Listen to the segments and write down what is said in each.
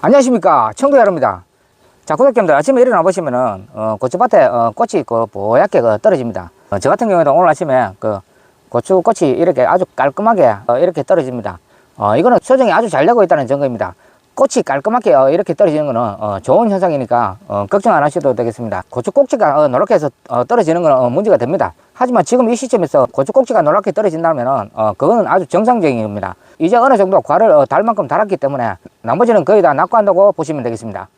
안녕하십니까. 청도 여러분입니다. 자 구독자님들 아침에 일어나 보시면은 어, 고추밭에 어, 꽃이 그 뽀얗게 그 떨어집니다. 어, 저 같은 경우에도 오늘 아침에 그 고추 꽃이 이렇게 아주 깔끔하게 어, 이렇게 떨어집니다. 어, 이거는 수정이 아주 잘 되고 있다는 증거입니다 꽃이 깔끔하게 어, 이렇게 떨어지는 거는 어, 좋은 현상이니까 어, 걱정 안 하셔도 되겠습니다 고추 꼭지가 어, 노랗게 해서 어, 떨어지는 건 어, 문제가 됩니다 하지만 지금 이 시점에서 고추 꼭지가 노랗게 떨어진다면 어, 그거는 아주 정상적인 겁니다 이제 어느 정도 과를 어, 달 만큼 달았기 때문에 나머지는 거의 다 낙관다고 보시면 되겠습니다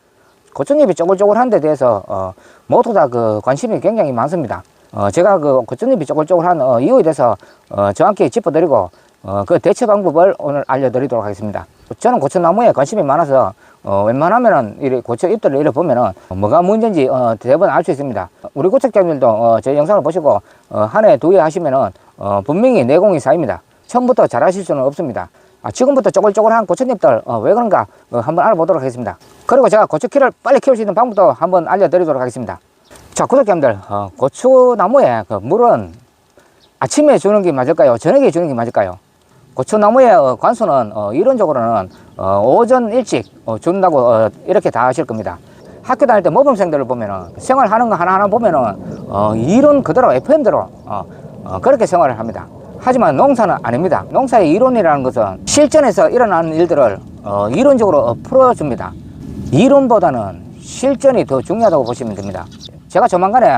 고추잎이 쪼글쪼글한 데 대해서 어, 모두 다 그 관심이 굉장히 많습니다. 어, 제가 그 고추잎이 쪼글쪼글한 어, 이유에 대해서 어, 정확히 짚어드리고 어, 그 대처 방법을 오늘 알려드리도록 하겠습니다. 저는 고추나무에 관심이 많아서 어, 웬만하면은 이 고추 잎들을 이래 보면은 뭐가 문제인지 어, 대부분 알 수 있습니다. 우리 고척자님들도 어, 제 영상을 보시고 어, 한해 하시면은 어, 분명히 내공이 쌓입니다. 처음부터 잘하실 수는 없습니다. 아, 지금부터 쪼글쪼글한 고추잎들 어, 왜 그런가 어, 한번 알아보도록 하겠습니다. 그리고 제가 고추키를 빨리 키울 수 있는 방법도 한번 알려드리도록 하겠습니다. 자, 구독자님들, 어, 고추나무에 그 물은 아침에 주는 게 맞을까요? 저녁에 주는 게 맞을까요? 고추나무의 어, 관수는 어, 이론적으로는 어, 오전 일찍 어, 준다고 어, 이렇게 다 하실 겁니다. 학교 다닐 때 모범생들을 보면은 생활하는 거 하나하나 보면은 어, 이론 그대로 FM대로 그렇게 생활을 합니다. 하지만 농사는 아닙니다. 농사의 이론이라는 것은 실전에서 일어나는 일들을 어, 이론적으로 어, 풀어줍니다. 이론보다는 실전이 더 중요하다고 보시면 됩니다. 제가 조만간에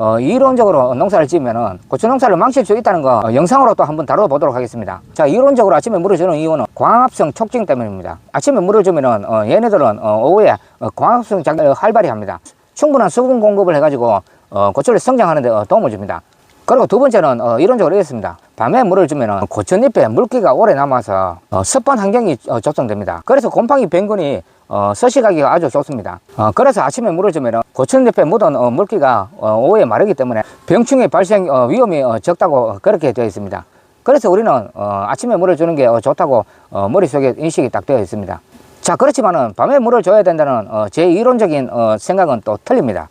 어, 이론적으로 농사를 지으면은 고추 농사를 망칠 수 있다는 거 어, 영상으로 또 한번 다뤄보도록 하겠습니다. 자, 이론적으로 아침에 물을 주는 이유는 광합성 촉진 때문입니다. 아침에 물을 주면은 어, 얘네들은 어, 오후에 어, 광합성 작용을 활발히 합니다. 충분한 수분 공급을 해가지고 어, 고추를 성장하는 데 어, 도움을 줍니다. 그리고 두 번째는 어, 이론적으로 이렇습니다. 밤에 물을 주면 고추잎에 물기가 오래 남아서 어, 습한 환경이 어, 조성됩니다. 그래서 곰팡이 병균이 어, 서식하기가 아주 좋습니다. 어, 그래서 아침에 물을 주면 고추잎에 묻은 어, 물기가 어, 오후에 마르기 때문에 병충해 발생 어, 위험이 어, 적다고 어, 그렇게 되어 있습니다. 그래서 우리는 어, 아침에 물을 주는 게 어, 좋다고 어, 머릿속에 인식이 딱 되어 있습니다. 자 그렇지만은 밤에 물을 줘야 된다는 어, 제 이론적인 어, 생각은 또 틀립니다.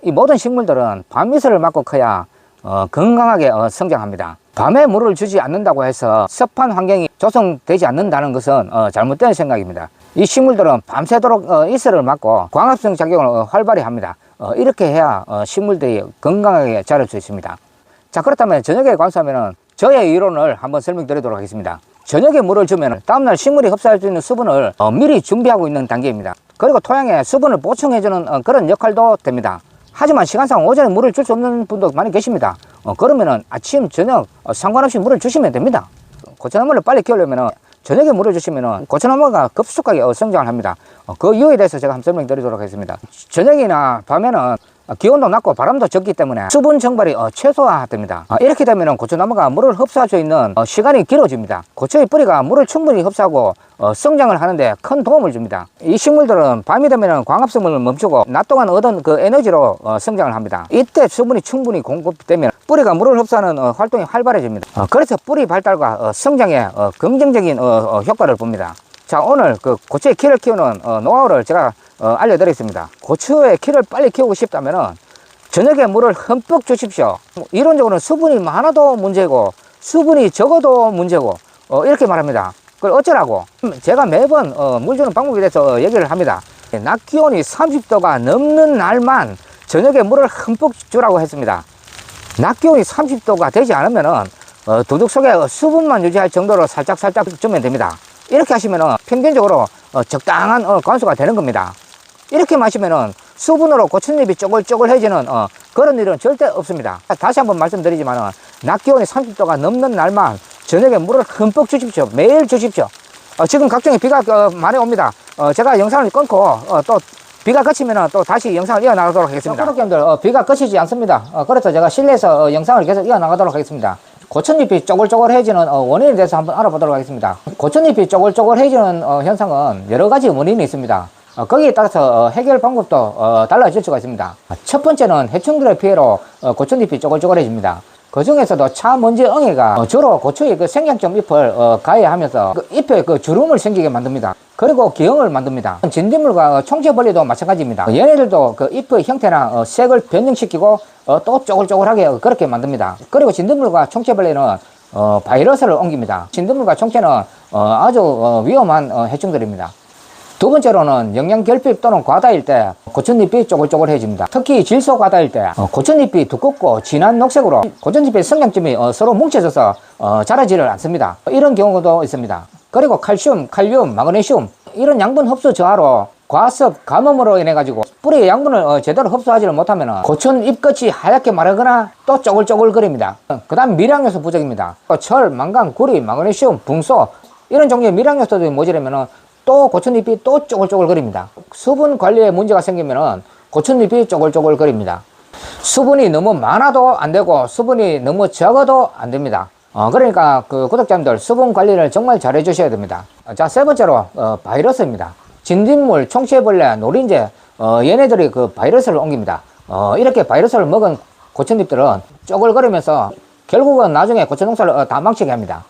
이 모든 식물들은 밤 이슬을 맞고 커야 어, 건강하게 어, 성장합니다. 밤에 물을 주지 않는다고 해서 습한 환경이 조성되지 않는다는 것은 어, 잘못된 생각입니다. 이 식물들은 밤새도록 어, 이슬을 맞고 광합성 작용을 어, 활발히 합니다. 어, 이렇게 해야 어, 식물들이 건강하게 자랄 수 있습니다. 자 그렇다면 저녁에 관수하면 저의 이론을 한번 설명드리도록 하겠습니다. 저녁에 물을 주면 다음날 식물이 흡수할 수 있는 수분을 어, 미리 준비하고 있는 단계입니다. 그리고 토양에 수분을 보충해주는 어, 그런 역할도 됩니다. 하지만 시간상 오전에 물을 줄 수 없는 분도 많이 계십니다. 어, 그러면은 아침, 저녁 어, 상관없이 물을 주시면 됩니다. 고추나무를 빨리 키우려면은 저녁에 물을 주시면은 고추나무가 급속하게 어, 성장을 합니다. 어, 그 이유에 대해서 제가 한번 설명드리도록 하겠습니다. 저녁이나 밤에는 어, 기온도 낮고 바람도 적기 때문에 수분 증발이 어, 최소화됩니다. 어, 이렇게 되면 고추나무가 물을 흡수할 수 있는 어, 시간이 길어집니다. 고추의 뿌리가 물을 충분히 흡수하고 어, 성장을 하는데 큰 도움을 줍니다. 이 식물들은 밤이 되면 광합성을 멈추고 낮 동안 얻은 그 에너지로 어, 성장을 합니다. 이때 수분이 충분히 공급되면 뿌리가 물을 흡수하는 어, 활동이 활발해집니다. 어, 그래서 뿌리 발달과 어, 성장에 어, 긍정적인 효과를 봅니다. 자 오늘 그 고추의 키를 키우는 어, 노하우를 제가 어, 알려드리겠습니다. 고추의 키를 빨리 키우고 싶다면은 저녁에 물을 흠뻑 주십시오. 이론적으로는 수분이 많아도 문제고 수분이 적어도 문제고 어, 이렇게 말합니다. 그걸 어쩌라고? 제가 매번 어, 물 주는 방법에 대해서 어, 얘기를 합니다. 낮 기온이 30도가 넘는 날만 저녁에 물을 흠뻑 주라고 했습니다. 낮 기온이 30도가 되지 않으면은 어, 도둑 속에 수분만 유지할 정도로 살짝 살짝 주면 됩니다. 이렇게 하시면은 평균적으로 어, 적당한 어, 관수가 되는 겁니다. 이렇게 마시면은 수분으로 고추잎이 쪼글쪼글해지는 어, 그런 일은 절대 없습니다. 다시 한번 말씀드리지만은 낮 기온이 30도가 넘는 날만 저녁에 물을 흠뻑 주십시오. 매일 주십시오. 어, 지금 각종의 비가 어, 많이 옵니다. 어, 제가 영상을 끊고 어, 또 비가 그치면 또 다시 영상을 이어나가도록 하겠습니다. 구독자님들 어, 비가 그치지 않습니다. 어, 그래서 제가 실내에서 어, 영상을 계속 이어나가도록 하겠습니다. 고추잎이 쪼글쪼글해지는 어, 원인에 대해서 한번 알아보도록 하겠습니다. 고추잎이 쪼글쪼글해지는 어, 현상은 여러 가지 원인이 있습니다. 어, 거기에 따라서 어, 해결 방법도 어, 달라질 수가 있습니다. 첫 번째는 해충들의 피해로 어, 고추잎이 쪼글쪼글해집니다. 그 중에서도 차 먼지 엉이가 어, 주로 고추의 그 생장점 잎을 어, 가해하면서 그 잎에 그 주름을 생기게 만듭니다. 그리고 기형을 만듭니다. 진딧물과 어, 총체벌레도 마찬가지입니다. 어, 얘네들도 그 잎의 형태나 어, 색을 변형시키고 어, 또 쪼글쪼글하게 어, 그렇게 만듭니다. 그리고 진딧물과 총체벌레는 어, 바이러스를 옮깁니다. 진딧물과 총체는 어, 아주 어, 위험한 어, 해충들입니다. 두 번째로는 영양 결핍 또는 과다일 때 고추잎이 쪼글쪼글해집니다. 특히 질소 과다일 때 어, 고추잎이 두껍고 진한 녹색으로 고추잎의 성장점이 어, 서로 뭉쳐져서 어, 자라지를 않습니다. 이런 경우도 있습니다. 그리고 칼슘, 칼륨, 마그네슘 이런 양분 흡수 저하로 과습, 가뭄으로 인해 가지고 뿌리의 양분을 어, 제대로 흡수하지를 못하면 고춘 잎끝이 하얗게 마르거나 또 쪼글쪼글 거립니다. 그 다음 미량요소 부족입니다. 또 철, 망간, 구리, 마그네슘, 붕소 이런 종류의 미량요소들이 모자라면 또 고추잎이 또 쪼글쪼글 거립니다. 수분 관리에 문제가 생기면 고추잎이 쪼글쪼글 거립니다. 수분이 너무 많아도 안 되고 수분이 너무 적어도 안 됩니다. 어, 그러니까 그 구독자님들 수분 관리를 정말 잘 해주셔야 됩니다. 어, 자, 세 번째로 어, 바이러스입니다. 진딧물, 총체벌레, 노린재 어, 얘네들이 그 바이러스를 옮깁니다. 어, 이렇게 바이러스를 먹은 고추잎들은 쪼글거리면서 결국은 나중에 고추 농사를 어, 다 망치게 합니다.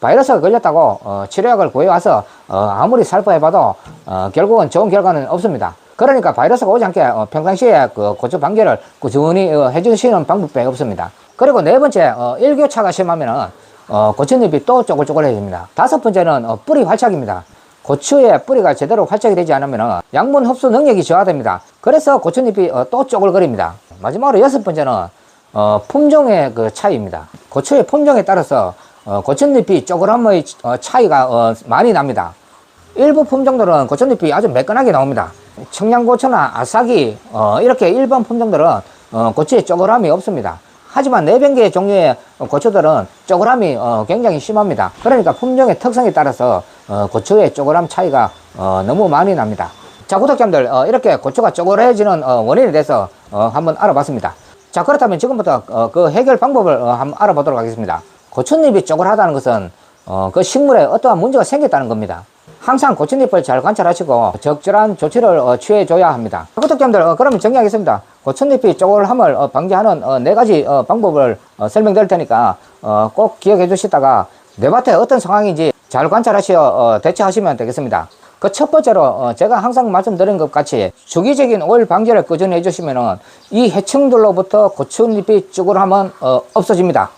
바이러스가 걸렸다고 어, 치료약을 구해와서 어, 아무리 살포해봐도 어, 결국은 좋은 결과는 없습니다. 그러니까 바이러스가 오지 않게 어, 평상시에 그 고추 방제를 꾸준히 어, 해주시는 방법밖에 없습니다. 그리고 네 번째 어, 일교차가 심하면은 어, 고추잎이 또 쪼글쪼글해집니다. 다섯 번째는 어, 뿌리 활착입니다. 고추의 뿌리가 제대로 활착이 되지 않으면 양분 흡수 능력이 저하됩니다. 그래서 고추잎이 어, 또 쪼글거립니다. 마지막으로 여섯 번째는 어, 품종의 그 차이입니다. 고추의 품종에 따라서 어, 고추잎이 쪼그람의 어, 차이가 어, 많이 납니다. 일부 품종들은 고추잎이 아주 매끈하게 나옵니다. 청양고추나 아삭이 어, 이렇게 일반 품종들은 어, 고추에 쪼그람이 없습니다. 하지만 내병계 종류의 고추들은 쪼그람이 어, 굉장히 심합니다. 그러니까 품종의 특성에 따라서 어, 고추의 쪼그람 차이가 어, 너무 많이 납니다. 자 구독자님들 어, 이렇게 고추가 쪼그라해지는 어, 원인에 대해서 어, 한번 알아봤습니다. 자 그렇다면 지금부터 어, 그 해결 방법을 어, 한번 알아보도록 하겠습니다. 고추잎이 쪼그라하다는 것은 어, 그 식물에 어떠한 문제가 생겼다는 겁니다. 항상 고추잎을 잘 관찰하시고 적절한 조치를 어, 취해줘야 합니다. 구독자님들 어, 그러면 정리하겠습니다. 고추잎이 쪼글함을 어, 방지하는 어, 네 가지 어, 방법을 어, 설명드릴 테니까 어, 꼭 기억해 주시다가 내 밭에 어떤 상황인지 잘 관찰하시어 어, 대처하시면 되겠습니다. 그 첫 번째로 어, 제가 항상 말씀드린 것 같이 주기적인 오일 방제를 꾸준히 해주시면 이 해충들로부터 고추잎이 쭈글함은 어, 없어집니다.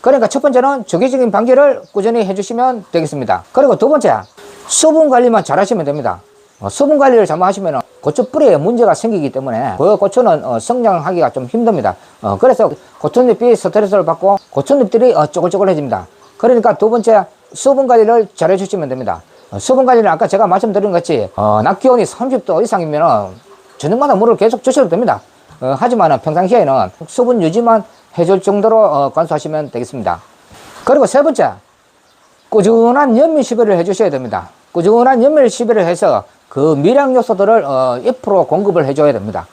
그러니까 첫 번째는 주기적인 방제를 꾸준히 해주시면 되겠습니다. 그리고 두 번째, 수분 관리만 잘 하시면 됩니다. 어, 수분 관리를 잘못하시면 고추 뿌리에 문제가 생기기 때문에 그 고추는 어, 성장하기가 좀 힘듭니다. 어, 그래서 고추잎이 스트레스를 받고 고추잎들이 어, 쪼글쪼글해집니다. 그러니까 두 번째, 수분 관리를 잘 해주시면 됩니다. 어, 수분 관리는 아까 제가 말씀드린 것 같이 어, 낮 기온이 30도 이상이면 저녁마다 물을 계속 주셔도 됩니다. 어, 하지만 평상시에는 수분 유지만 해줄 정도로 어, 관수하시면 되겠습니다. 그리고 세 번째, 꾸준한 연밀 시배를 해주셔야 됩니다. 꾸준한 연밀 시배를 해서 그 미량 요소들을 어, 옆으로 공급을 해줘야 됩니다.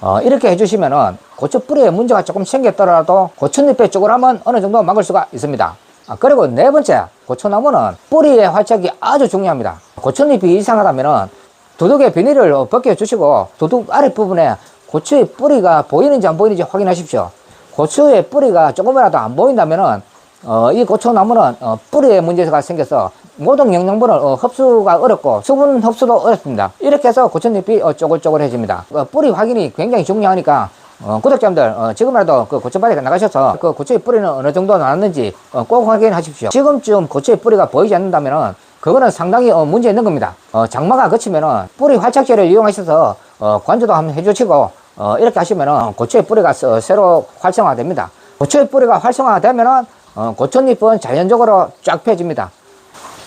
어, 이렇게 해주시면은 고추 뿌리에 문제가 조금 생겼더라도 고추잎의 쪼그라면 어느 정도 막을 수가 있습니다. 아, 그리고 네 번째, 고추나무는 뿌리의 활착이 아주 중요합니다. 고추잎이 이상하다면은 두둑의 비닐을 어, 벗겨주시고 두둑 아랫부분에 고추의 뿌리가 보이는지 안 보이는지 확인하십시오. 고추의 뿌리가 조금이라도 안 보인다면은 어, 이 고추나무는 어, 뿌리에 문제가 생겨서 모든 영양분을 어, 흡수가 어렵고 수분 흡수도 어렵습니다. 이렇게 해서 고추잎이 어, 쪼글쪼글해집니다. 어, 뿌리 확인이 굉장히 중요하니까 어, 구독자님들 어, 지금이라도 그 고추밭에 나가셔서 그 고추의 뿌리는 어느 정도 나왔는지 어, 꼭 확인하십시오. 지금쯤 고추의 뿌리가 보이지 않는다면은 그거는 상당히 어, 문제 있는 겁니다. 어, 장마가 그치면은 뿌리 활착제를 이용하셔서 어, 관주도 한번 해주시고 어, 이렇게 하시면은 고추의 뿌리가 서- 새로 활성화됩니다. 고추의 뿌리가 활성화되면은 어, 고추잎은 자연적으로 쫙 펴집니다.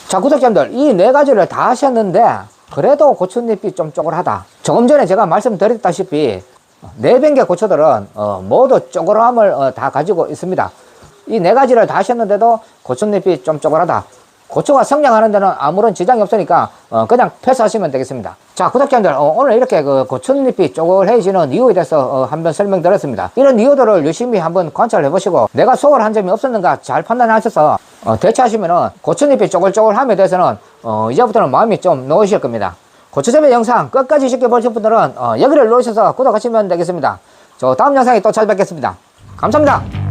자, 구독자님들, 이 네 가지를 다 하셨는데, 그래도 고추잎이 좀 쪼글하다. 조금 전에 제가 말씀드렸다시피, 네 병의 고추들은, 어, 모두 쪼글함을 어, 다 가지고 있습니다. 이 네 가지를 다 하셨는데도 고추잎이 좀 쪼글하다. 고추가 성장하는 데는 아무런 지장이 없으니까, 어, 그냥 패스하시면 되겠습니다. 자, 구독자님들, 어, 오늘 이렇게 그 고추잎이 쪼글해지는 이유에 대해서 어, 한번 설명드렸습니다. 이런 이유들을 유심히 한번 관찰해 보시고, 내가 소홀 한 점이 없었는가 잘 판단하셔서, 어, 대처하시면은 고추잎이 쪼글쪼글함에 대해서는 어, 이제부터는 마음이 좀 놓으실 겁니다. 고추잡이 영상 끝까지 지켜보실 분들은 어, 여기를 누르셔서 구독하시면 되겠습니다. 저 다음 영상에 또 찾아뵙겠습니다. 감사합니다.